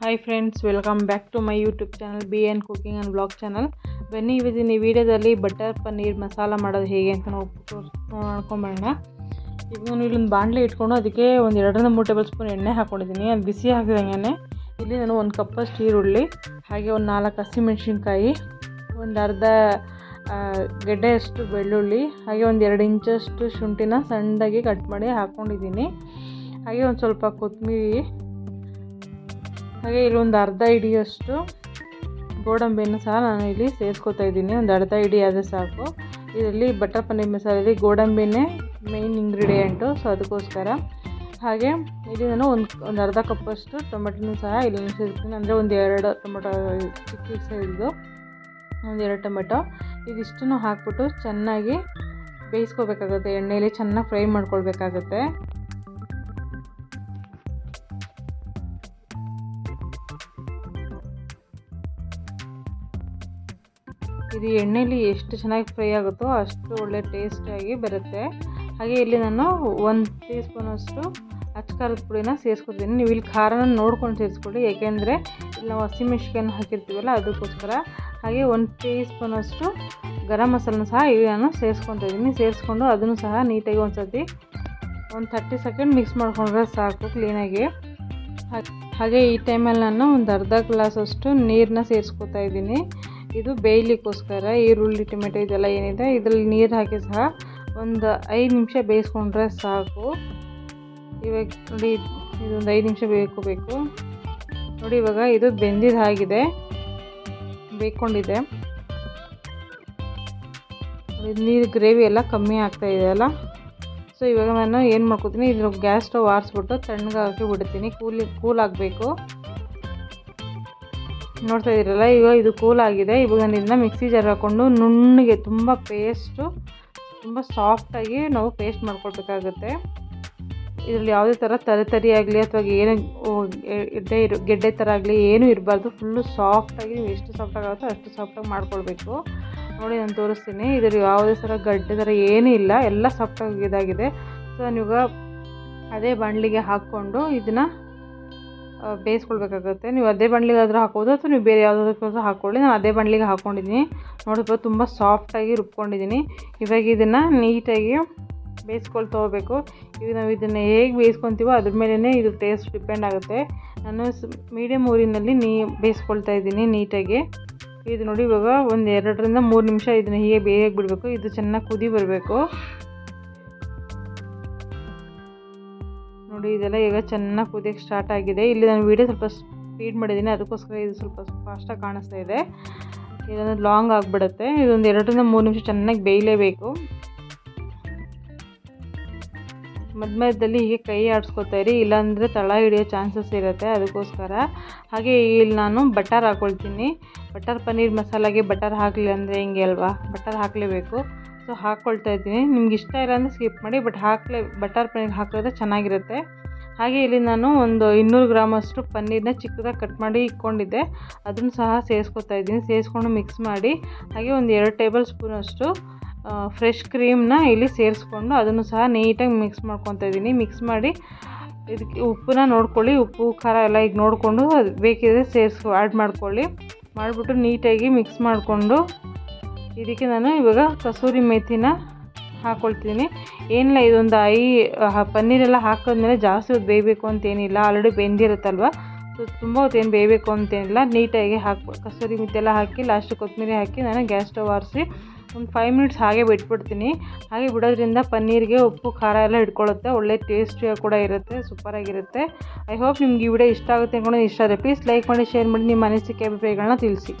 Hi friends welcome back to my YouTube channel B N cooking and blog channel ಬನ್ನಿ ಇವತ್ತಿನ ಈ ವಿಡಿಯೋದಲ್ಲಿ butter paneer, masala ಮಾಡೋದು ಹೇಗೆ ಅಂತ ನಾವು ನೋಡ್ಕೊಂಬರೋಣ ಈಗ ನಾನು ಇಲ್ಲೊಂದು ಬಾಣಲೆ ಇಟ್ಕೊಂಡು ಅದಕ್ಕೆ ಒಂದು ಎರಡರಿಂದ ಮೂರು ಟೇಬಲ್ ಸ್ಪೂನ್ ಎಣ್ಣೆ ಹಾಕ್ಕೊಂಡಿದ್ದೀನಿ ಅದು ಬಿಸಿ ಹಾಕಿದಂಗೆ ಇಲ್ಲಿ ನಾನು ಒಂದು ಕಪ್ಪಷ್ಟು ಈರುಳ್ಳಿ, ಹಾಗೆ ಒಂದು ನಾಲ್ಕು ಹಸಿಮೆಣ್ಸಿನ್ಕಾಯಿ, ಒಂದು ಅರ್ಧ ಗೆಡ್ಡೆಯಷ್ಟು ಬೆಳ್ಳುಳ್ಳಿ, ಹಾಗೆ ಒಂದು ಎರಡು ಇಂಚಷ್ಟು ಶುಂಠಿನ ಸಣ್ಣದಾಗಿ ಕಟ್ ಮಾಡಿ ಹಾಕ್ಕೊಂಡಿದ್ದೀನಿ ಹಾಗೆ ಒಂದು ಸ್ವಲ್ಪ ಕೊತ್ತಂಬರಿ ಹಾಗೆ ಇಲ್ಲೊಂದು ಅರ್ಧ ಹಿಡಿಯಷ್ಟು ಗೋಡಂಬಿಯನ್ನು ಸಹ ನಾನು ಇಲ್ಲಿ ಸೇರಿಸ್ಕೊತಾ ಇದ್ದೀನಿ. ಒಂದು ಅರ್ಧ ಹಿಡಿ ಆದರೆ ಸಾಕು. ಇದರಲ್ಲಿ ಬಟರ್ ಪನ್ನೀರ್ ಮಸಾಲೆಯಲ್ಲಿ ಗೋಡಂಬಿನೇ ಮೇಯ್ನ್ ಇಂಗ್ರೀಡಿಯೆಂಟು ಸೊ ಅದಕ್ಕೋಸ್ಕರ. ಹಾಗೆ ಇಲ್ಲಿ ನಾನು ಒಂದು ಒಂದು ಅರ್ಧ ಕಪ್ಪಷ್ಟು ಟೊಮೆಟೊನೂ ಸಹ ಇಲ್ಲಿ ಸೇರಿಸ್ತೀನಿ. ಅಂದರೆ ಒಂದು ಎರಡು ಟೊಮೆಟೊ, ಚಿಕ್ಕ ಹಿಡಿದು ಒಂದು ಎರಡು ಟೊಮೆಟೊ. ಇದಿಷ್ಟನ್ನು ಹಾಕ್ಬಿಟ್ಟು ಚೆನ್ನಾಗಿ ಬೇಯಿಸ್ಕೋಬೇಕಾಗುತ್ತೆ. ಎಣ್ಣೆಯಲ್ಲಿ ಚೆನ್ನಾಗಿ ಫ್ರೈ ಮಾಡ್ಕೊಳ್ಬೇಕಾಗತ್ತೆ. ಇದು ಎಣ್ಣೆಯಲ್ಲಿ ಎಷ್ಟು ಚೆನ್ನಾಗಿ ಫ್ರೈ ಆಗುತ್ತೋ ಅಷ್ಟು ಒಳ್ಳೆ ಟೇಸ್ಟಿಯಾಗಿ ಬರುತ್ತೆ. ಹಾಗೆ ಇಲ್ಲಿ ನಾನು ಒಂದು ಟೀ ಸ್ಪೂನಷ್ಟು ಅಚ್ಕಾರದ ಪುಡಿನ ಸೇರಿಸ್ಕೊತೀನಿ ನೀವು ಇಲ್ಲಿ ಖಾರನ ನೋಡ್ಕೊಂಡು ಸೇರಿಸ್ಕೊಳ್ಳಿ. ಏಕೆಂದರೆ ಇಲ್ಲಿ ನಾವು ಹಸಿಮೆಣ್ಸಿಕಾಯನ್ನು ಹಾಕಿರ್ತೀವಲ್ಲ, ಅದಕ್ಕೋಸ್ಕರ. ಹಾಗೆ ಒಂದು ಟೀ ಸ್ಪೂನಷ್ಟು ಗರಂ ಮಸಾಲನ ಸಹ ಇಲ್ಲಿ ನಾನು ಸೇರಿಸ್ಕೊತಾ ಇದ್ದೀನಿ. ಸೇರಿಸ್ಕೊಂಡು ಅದನ್ನು ಸಹ ನೀಟಾಗಿ ಒಂದು ಸರ್ತಿ ಒಂದು ಥರ್ಟಿ ಸೆಕೆಂಡ್ ಮಿಕ್ಸ್ ಮಾಡ್ಕೊಂಡ್ರೆ ಸಾಕು ಕ್ಲೀನಾಗಿ ಹಾಗೆ ಈ ಟೈಮಲ್ಲಿ ನಾನು ಒಂದು ಅರ್ಧ ಗ್ಲಾಸಷ್ಟು ನೀರನ್ನ ಸೇರಿಸ್ಕೊತಾ ಇದ್ದೀನಿ. ಇದು ಬೇಯಲಿಕ್ಕೋಸ್ಕರ, ಈರುಳ್ಳಿ, ಟೊಮೆಟೊ ಇದೆಲ್ಲ ಏನಿದೆ, ಇದರಲ್ಲಿ ನೀರು ಹಾಕಿ ಸಹ ಒಂದು ಐದು ನಿಮಿಷ ಬೇಯಿಸ್ಕೊಂಡ್ರೆ ಸಾಕು. ಇವಾಗ ನೋಡಿ, ಇದೊಂದು ಐದು ನಿಮಿಷ ಬೇಯ್ಕೋಬೇಕು. ನೋಡಿ ಇವಾಗ ಇದು ಬೆಂದಿದ್ದಾಗಿದೆ ಬೇಯ್ಕೊಂಡಿದೆ. ನೀರು ಗ್ರೇವಿ ಎಲ್ಲ ಕಮ್ಮಿ ಆಗ್ತಾ ಇದೆ ಅಲ್ಲ? ಸೊ ಇವಾಗ ನಾನು ಏನು ಮಾಡ್ಕೊತೀನಿ ಇದ್ರ ಗ್ಯಾಸ್ ಸ್ಟವ್ ಆರಿಸ್ಬಿಟ್ಟು ತಣ್ಣಗೆ ಹಾಕಿ ಬಿಡ್ತೀನಿ. ಕೂಲಿ, ಕೂಲ್ ಆಗಬೇಕು. ನೋಡ್ತಾ ಇದ್ದೀರಲ್ಲ ಈಗ ಇದು ಕೂಲ್ ಆಗಿದೆ. ಇವಾಗ ನಿನ್ನ ಮಿಕ್ಸಿ ಜಾರ್ ಹಾಕ್ಕೊಂಡು ನುಣ್ಣಗೆ ತುಂಬ ಪೇಸ್ಟು ತುಂಬ ಸಾಫ್ಟಾಗಿ ನಾವು ಪೇಸ್ಟ್ ಮಾಡ್ಕೊಳ್ಬೇಕಾಗುತ್ತೆ. ಇದರಲ್ಲಿ ಯಾವುದೇ ಥರ ತರಿ ಆಗಲಿ ಅಥವಾ ಏನು ಗೆಡ್ಡೆ ಇರೋ, ಗೆಡ್ಡೆ ಥರ ಆಗಲಿ ಏನೂ ಇರಬಾರ್ದು. ಫುಲ್ಲು ಸಾಫ್ಟಾಗಿ ನೀವು ಎಷ್ಟು ಸಾಫ್ಟಾಗಿ ಆಗುತ್ತೋ ಅಷ್ಟು ಸಾಫ್ಟಾಗಿ ಮಾಡ್ಕೊಳ್ಬೇಕು. ನೋಡಿ ನಾನು ತೋರಿಸ್ತೀನಿ. ಇದರಲ್ಲಿ ಯಾವುದೇ ಥರ ಗಡ್ಡೆ ಥರ ಏನೂ ಇಲ್ಲ. ಎಲ್ಲ ಸಾಫ್ಟಾಗಿ ಇದಾಗಿದೆ. ಸೊ ನಾನೀಗ ಅದೇ ಬಾಣಲಿಗೆ ಹಾಕ್ಕೊಂಡು ಇದನ್ನು ಬೇಯಿಸ್ಕೊಳ್ಬೇಕಾಗುತ್ತೆ. ನೀವು ಅದೇ ಬಾಣಲಿಗೆ ಆದರೂ ಹಾಕ್ಬೋದು, ಅಥವಾ ನೀವು ಬೇರೆ ಯಾವುದಾದ್ರೂ ಹಾಕ್ಕೊಳ್ಳಿ. ನಾನು ಅದೇ ಬಾಣಲಿಗೆ ಹಾಕ್ಕೊಂಡಿದ್ದೀನಿ. ನೋಡಿದ್ರೆ ತುಂಬ ಸಾಫ್ಟಾಗಿ ರುಬ್ಕೊಂಡಿದ್ದೀನಿ. ಇವಾಗ ಇದನ್ನು ನೀಟಾಗಿ ಬೇಯಿಸ್ಕೊಳ್ತಾ ಹೋಗಬೇಕು. ಈಗ ನಾವು ಇದನ್ನು ಹೇಗೆ ಬೇಯಿಸ್ಕೊತೀವೋ ಅದ್ರ ಮೇಲೇ ಇದು ಟೇಸ್ಟ್ ಡಿಪೆಂಡ್ ಆಗುತ್ತೆ. ನಾನು ಮೀಡಿಯಮ್ ಊರಿನಲ್ಲಿ ನೀ, ಬೇಯಿಸ್ಕೊಳ್ತಾ ಇದ್ದೀನಿ ನೀಟಾಗಿ. ಇದು ನೋಡಿ ಇವಾಗ ಒಂದು ಎರಡರಿಂದ ಮೂರು ನಿಮಿಷ ಇದನ್ನು ಹೀಗೆ ಬೇಯಕ್ಕೆ ಬಿಡಬೇಕು. ಇದು ಚೆನ್ನಾಗಿ ಕುದಿ ಬರಬೇಕು. ನೋಡಿ, ಇದೆಲ್ಲ ಈಗ ಚೆನ್ನಾಗಿ ಕುದಿಯೋಕ್ಕೆ ಸ್ಟಾರ್ಟ್ ಆಗಿದೆ. ಇಲ್ಲಿ ನಾನು ವೀಡಿಯೋ ಸ್ವಲ್ಪ ಸ್ಪೀಡ್ ಮಾಡಿದ್ದೀನಿ. ಅದಕ್ಕೋಸ್ಕರ ಇದು ಸ್ವಲ್ಪ ಫಾಸ್ಟಾಗಿ ಕಾಣಿಸ್ತಾ ಇದೆ. ಇದೊಂದು ಲಾಂಗ್ ಆಗಿಬಿಡುತ್ತೆ. ಇದೊಂದು ಎರಡರಿಂದ ಮೂರು ನಿಮಿಷ ಚೆನ್ನಾಗಿ ಬೇಯಲೇಬೇಕು. ಮಧ್ಯ ಮಧ್ಯದಲ್ಲಿ ಹೀಗೆ ಕೈ ಆಡಿಸ್ಕೊತಾ ಇರಿ. ಇಲ್ಲಾಂದರೆ ತಳ ಹಿಡಿಯೋ ಚಾನ್ಸಸ್ ಇರುತ್ತೆ ಅದಕ್ಕೋಸ್ಕರ. ಹಾಗೆ ಇಲ್ಲಿ ನಾನು ಬಟರ್ ಹಾಕ್ಕೊಳ್ತೀನಿ ಬಟರ್ ಪನ್ನೀರ್ ಮಸಾಲಾಗೆ ಬಟರ್ ಹಾಕಲಿ ಅಂದರೆ ಹಿಂಗೆ ಅಲ್ವಾ? ಬಟರ್ ಹಾಕಲೇಬೇಕು. ಸೊ ಹಾಕ್ಕೊಳ್ತಾ ಇದ್ದೀನಿ. ನಿಮ್ಗೆ ಇಷ್ಟ ಇಲ್ಲ ಅಂದರೆ ಸ್ಕಿಪ್ ಮಾಡಿ ಬಟ್ ಹಾಕಲೇ ಬಟರ್ ಪನ್ನೀರ್ ಹಾಕಿದ್ರೆ ಚೆನ್ನಾಗಿರುತ್ತೆ. ಹಾಗೆ ಇಲ್ಲಿ ನಾನು ಒಂದು ಇನ್ನೂರು ಗ್ರಾಮಷ್ಟು ಪನ್ನೀರನ್ನ ಚಿಕ್ಕದಾಗಿ ಕಟ್ ಮಾಡಿ ಇಟ್ಕೊಂಡಿದ್ದೆ ಅದನ್ನು ಸಹ ಸೇರಿಸ್ಕೊತಾ ಇದ್ದೀನಿ. ಸೇರಿಸ್ಕೊಂಡು ಮಿಕ್ಸ್ ಮಾಡಿ, ಹಾಗೆ ಒಂದು ಎರಡು ಟೇಬಲ್ ಸ್ಪೂನಷ್ಟು ಫ್ರೆಶ್ ಕ್ರೀಮ್ನ ಇಲ್ಲಿ ಸೇರಿಸ್ಕೊಂಡು ಅದನ್ನು ಸಹ ನೀಟಾಗಿ ಮಿಕ್ಸ್ ಮಾಡ್ಕೊತಾ ಇದ್ದೀನಿ. ಮಿಕ್ಸ್ ಮಾಡಿ, ಇದಕ್ಕೆ ಉಪ್ಪನ್ನ ನೋಡ್ಕೊಳ್ಳಿ. ಉಪ್ಪು, ಖಾರ ಎಲ್ಲ ಈಗ ನೋಡಿಕೊಂಡು ಬೇಕಿದ್ರೆ ಸೇರಿಸ್ಕೊ ಆ್ಯಡ್ ಮಾಡ್ಕೊಳ್ಳಿ. ಮಾಡಿಬಿಟ್ಟು ನೀಟಾಗಿ ಮಿಕ್ಸ್ ಮಾಡಿಕೊಂಡು ಇದಕ್ಕೆ ನಾನು ಇವಾಗ ಕಸೂರಿ ಮೇಥಿನ ಹಾಕ್ಕೊಳ್ತೀನಿ ಏನಿಲ್ಲ, ಇದೊಂದು ಐ ಪನ್ನೀರೆಲ್ಲ ಹಾಕಿದ್ಮೇಲೆ ಜಾಸ್ತಿ ಹೊತ್ತು ಬೇಯಬೇಕು ಅಂತೇನಿಲ್ಲ. ಆಲ್ರೆಡಿ ಬೆಂದಿರುತ್ತಲ್ವ? ಸೊ ತುಂಬ ಹೊತ್ತೇನು ಬೇಯಬೇಕು ಅಂತೇನಿಲ್ಲ. ನೀಟಾಗಿ ಹಾಕಿ ಕಸೂರಿ ಮೆಥಿ ಎಲ್ಲ ಹಾಕಿ ಲಾಸ್ಟ್ ಕೊತ್ತಂಬರಿ ಹಾಕಿ ನಾನು ಗ್ಯಾಸ್ ಸ್ಟವ್ ಆರಿಸಿ ಒಂದು ಫೈವ್ ಮಿನಿಟ್ಸ್ ಹಾಗೆ ಬಿಟ್ಬಿಡ್ತೀನಿ. ಹಾಗೆ ಬಿಡೋದ್ರಿಂದ ಪನ್ನೀರಿಗೆ ಉಪ್ಪು, ಖಾರ ಎಲ್ಲ ಇಟ್ಕೊಳ್ಳುತ್ತೆ ಒಳ್ಳೆ ಟೇಸ್ಟಿಯಾಗಿ ಕೂಡ ಇರುತ್ತೆ ಸೂಪರಾಗಿರುತ್ತೆ ಐ ಹೋಪ್ ನಿಮ್ಗೆ ಈ ವಿಡಿಯೋ ಇಷ್ಟ ಆಗುತ್ತೆ ಅಂದ್ಕೊಂಡು ಇಷ್ಟ ಆದರೆ ಪ್ಲೀಸ್ ಲೈಕ್ ಮಾಡಿ ಶೇರ್ ಮಾಡಿ. ನಿಮ್ಮ ಅನಿಸಿಕೆ, ಅಭಿಪ್ರಾಯಗಳನ್ನ ತಿಳಿಸಿ.